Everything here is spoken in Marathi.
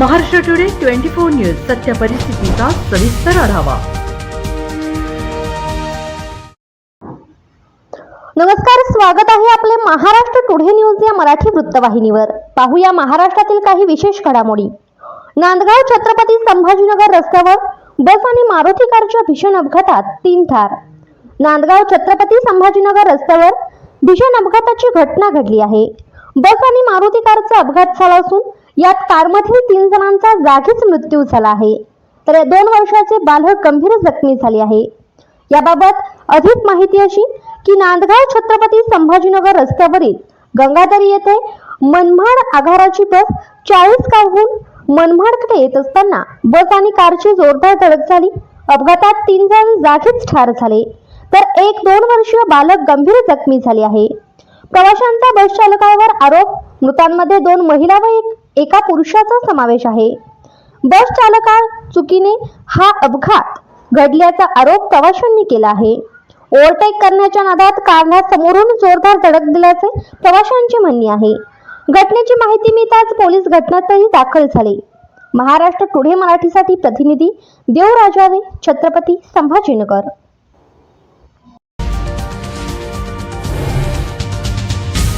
Maharashtra today twenty four news सत्य परिस्थितीचा सविस्तर आढावा. नमस्कार स्वागत आहे आपले महाराष्ट्र टुडे न्यूज या मराठी वृत्तवाहिनीवर. पाहूया महाराष्ट्रातील काही विशेष घडामोडी. नांदगाव छत्रपती संभाजीनगर रस्त्यावर बस आणि मारुती कारच्या भीषण अपघातात तीन ठार. नांदगाव छत्रपती संभाजीनगर रस्त्यावर भीषण अपघाताची घटना घडली आहे. बस आणि मारुती कारचा अपघात झाला असून यात कारमधील तीन जणांचा जागीच मृत्यू झाला आहे. तर या दोन वर्षाचे बालक गंभीर जखमी झाले आहे. याबाबत अधिक माहिती अशी की नांदगाव छत्रपती संभाजीनगर रस्त्यावरील गंगाधरी येथे मनमाड आघाराची बस चाळीस गावहून मनमाडकडे येत असताना बस आणि कारची जोरदार धडक झाली. अपघातात तीन जण जागीच ठार झाले. तर एक दोन वर्षीय बालक गंभीर जखमी झाले आहे. प्रवाशांचा बस चालकावर आरोप मृतांमध्ये दोन महिला व एक एका पुरुषाचा समावेश आहे. बस चालका चुकीने हा अपघात घडल्याचा आरोप प्रवाशांनी केला आहे. ओव्हरटेक करण्याच्या नादात कारला समोरून जोरदार धडक दिल्याचे प्रवाशांचे म्हणणे आहे. घटनेची माहिती मिळताच पोलीस घटनास्थळी दाखल झाले. महाराष्ट्र टुडे मराठीसाठी प्रतिनिधी देवराजावे छत्रपती संभाजीनगर.